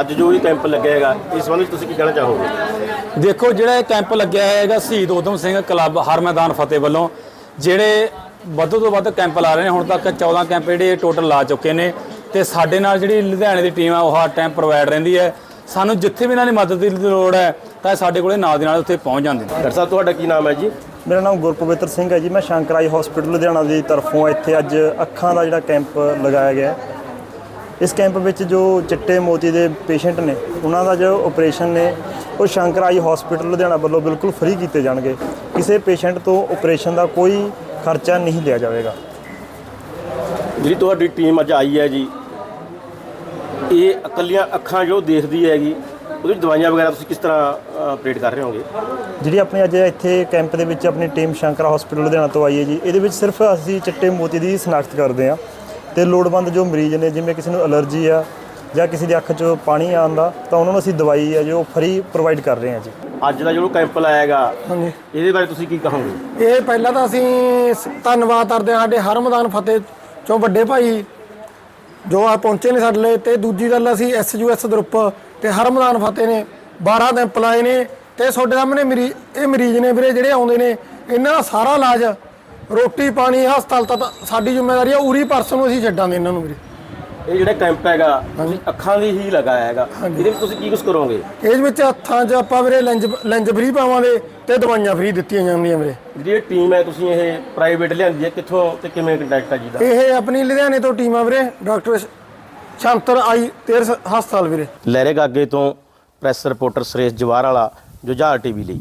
ਅੱਜ ਜੋ ਇਹ ਕੈਂਪ ਲੱਗਿਆ ਹੈਗਾ ਇਸ ਸੰਬੰਧ ਵਿੱਚ ਤੁਸੀਂ ਕੀ ਕਹਿਣਾ ਚਾਹੋਗੇ? ਦੇਖੋ ਜਿਹੜਾ ਇਹ ਕੈਂਪ ਲੱਗਿਆ ਹੈਗਾ ਸ਼ਹੀਦ ਊਧਮ ਸਿੰਘ ਕਲੱਬ ਹਰ ਮੈਦਾਨ ਫਤਿਹ ਵੱਲੋਂ ਜਿਹੜੇ ਵੱਧ ਤੋਂ ਵੱਧ ਕੈਂਪ ਲਾ ਰਹੇ ਨੇ ਹੁਣ ਤੱਕ 14 ਕੈਂਪ ਜਿਹੜੇ ਟੋਟਲ ਲਾ ਚੁੱਕੇ ਨੇ ਤੇ ਸਾਡੇ ਨਾਲ ਜਿਹੜੀ ਲੁਧਿਆਣੇ ਦੀ ਟੀਮ ਆ ਉਹ ਹਰ ਟਾਈਮ ਪ੍ਰੋਵਾਈਡ ਰਹਿੰਦੀ ਹੈ। ਸਾਨੂੰ ਜਿੱਥੇ ਵੀ ਇਹਨਾਂ ਦੀ ਮਦਦ ਦੀ ਲੋੜ ਹੈ ਤਾਂ ਇਹ ਸਾਡੇ ਕੋਲੇ ਨਾਲ ਦੀ ਨਾਲ ਉੱਥੇ ਪਹੁੰਚ ਜਾਂਦੇ ਨੇ। ਡਾਕਟਰ ਸਾਹਿਬ ਤੁਹਾਡਾ ਕੀ ਨਾਮ ਹੈ ਜੀ? ਮੇਰਾ ਨਾਮ ਗੁਰਪਵਿੱਤਰ ਸਿੰਘ ਹੈ ਜੀ ਮੈਂ ਸ਼ੰਕਰਾਈ ਹਸਪੀਟਲ ਲੁਧਿਆਣਾ ਦੀ ਤਰਫੋਂ ਇੱਥੇ ਅੱਜ ਅੱਖਾਂ ਦਾ ਜਿਹੜਾ ਕੈਂਪ ਲਗਾਇਆ ਗਿਆ ਹੈ। ਇਸ ਕੈਂਪ ਵਿੱਚ ਜੋ ਚਿੱਟੇ ਮੋਤੀ ਦੇ ਪੇਸ਼ੈਂਟ ਨੇ ਉਹਨਾਂ ਦਾ ਜੋ ਆਪਰੇਸ਼ਨ ਨੇ ਉਹ ਸ਼ੰਕਰਾਈ ਹਸਪੀਟਲ ਲੁਧਿਆਣਾ ਵੱਲੋਂ ਬਿਲਕੁਲ ਫ੍ਰੀ ਕੀਤੇ ਜਾਣਗੇ। ਕਿਸੇ ਪੇਸ਼ੈਂਟ ਤੋਂ ਆਪਰੇਸ਼ਨ ਦਾ ਕੋਈ ਖਰਚਾ ਨਹੀਂ ਲਿਆ ਜਾਵੇਗਾ। ਜਿਹੜੀ ਤੁਹਾਡੀ ਟੀਮ ਅੱਜ ਆਈ ਹੈ ਜੀ ਇਹ ਇਕੱਲੀਆਂ ਅੱਖਾਂ ਜੋ ਦੇਖਦੀ ਹੈਗੀ ਉਹਦੀ ਦਵਾਈਆਂ ਵਗੈਰਾ ਤੁਸੀਂ ਕਿਸ ਤਰ੍ਹਾਂ ਆਪਰੇਟ ਕਰ ਰਹੇ ਹੋਗੇ? ਜਿਹੜੀ ਆਪਣੀ ਅੱਜ ਇੱਥੇ ਕੈਂਪ ਦੇ ਵਿੱਚ ਆਪਣੀ ਟੀਮ ਸ਼ੰਕਰਾ ਹਸਪੀਟਲ ਲੁਧਿਆਣਾ ਤੋਂ ਆਈ ਹੈ ਜੀ ਇਹਦੇ ਵਿੱਚ ਸਿਰਫ ਅਸੀਂ ਚਿੱਟੇ ਮੋਤੀ ਦੀ ਸਨਾਖਤ ਕਰਦੇ ਹਾਂ। ਤੇ ਲੋੜਵੰਦ ਜੋ ਮਰੀਜ਼ ਨੇ ਜਿਵੇਂ ਕਿਸੇ ਨੂੰ ਅਲਰਜੀ ਆ ਜਾਂ ਕਿਸੇ ਦੀ ਅੱਖ 'ਚੋਂ ਪਾਣੀ ਆਉਣ ਦਾ ਤਾਂ ਉਹਨਾਂ ਨੂੰ ਅਸੀਂ ਦਵਾਈ ਹੈ ਜੋ ਫ੍ਰੀ ਪ੍ਰੋਵਾਈਡ ਕਰ ਰਹੇ ਹਾਂ ਜੀ। ਅੱਜ ਦਾ ਜੋ ਕੈਂਪ ਲਾਇਆ ਹੈਗਾ ਹਾਂਜੀ। ਇਹਦੇ ਬਾਰੇ ਤੁਸੀਂ ਕੀ ਕਹੋਗੇ? ਇਹ ਪਹਿਲਾਂ ਤਾਂ ਅਸੀਂ ਸ- ਧੰਨਵਾਦ ਕਰਦੇ ਹਾਂ ਸਾਡੇ ਹਰ ਮੈਦਾਨ ਫਤਿਹ ਚੋਂ ਵੱਡੇ ਭਾਈ ਜੋ ਆ ਪਹੁੰਚੇ ਨੇ ਸਾਡੇ ਲਈ ਤੇ ਦੂਜੀ ਗੱਲ ਅਸੀਂ ਐਸਯੂਐਸ ਗਰੁੱਪ ਤੇ ਹਰ ਮੈਦਾਨ ਫਤਿਹ ਨੇ 12 ਕੈਂਪ ਲਾਏ ਨੇ ਤੇ ਤੁਹਾਡੇ ਸਾਹਮਣੇ ਮਰੀਜ਼ ਇਹ ਮਰੀਜ਼ ਨੇ ਵੀਰੇ ਜਿਹੜੇ ਆਉਂਦੇ ਨੇ ਇਹਨਾਂ ਦਾ ਸਾਰਾ ਇਲਾਜ ਰੋਟੀ ਪਾਣੀ ਹਸਪਤਾਲ ਤੱਕ ਸਾਡੀ ਜ਼ਿੰਮੇਵਾਰੀ ਆ ਉਰੀ ਪਰਸਨ ਨੂੰ ਅਸੀਂ ਛੱਡਾਂਗੇ ਇਹਨਾਂ ਨੂੰ ਵੀਰੇ। ਇਹ ਜਿਹੜਾ ਕੈਂਪ ਹੈਗਾ ਤੁਸੀਂ ਅੱਖਾਂ ਦੀ ਹੀ ਲਗਾਇਆ ਹੈਗਾ। ਇਹਦੇ ਵਿੱਚ ਤੁਸੀਂ ਕੀ ਕੁਝ ਕਰੋਗੇ? ਇਸ ਵਿੱਚ ਹੱਥਾਂ 'ਚ ਆਪਾਂ ਵੀਰੇ ਲੈਂਜ ਲੈਂਜ ਫ੍ਰੀ ਪਾਵਾਂਗੇ ਤੇ ਦਵਾਈਆਂ ਫ੍ਰੀ ਦਿੱਤੀਆਂ ਜਾਂਦੀਆਂ ਵੀਰੇ। ਜਿਹੜੀ ਇਹ ਟੀਮ ਹੈ ਤੁਸੀਂ ਇਹ ਪ੍ਰਾਈਵੇਟ ਲਿਆਂਦੀ ਹੈ ਕਿੱਥੋਂ ਤੇ ਕਿਵੇਂ ਕੰਟੈਕਟ ਹੈ ਜੀ ਦਾ? ਇਹ ਆਪਣੀ ਲੁਧਿਆਣੇ ਤੋਂ ਟੀਮ ਆ ਵੀਰੇ ਡਾਕਟਰ ਸ਼ੰਤਰ ਆਈ ਤੇਰ ਹਸਪਤਾਲ ਵੀਰੇ। ਲਹਿਰੇ ਗਾਗੇ ਤੋਂ ਪ੍ਰੈਸ ਰਿਪੋਰਟਰ ਸੁਰੇਸ਼ ਜਵਾਰ ਵਾਲਾ ਜੁਝਾਰ ਟੀਵੀ ਲਈ।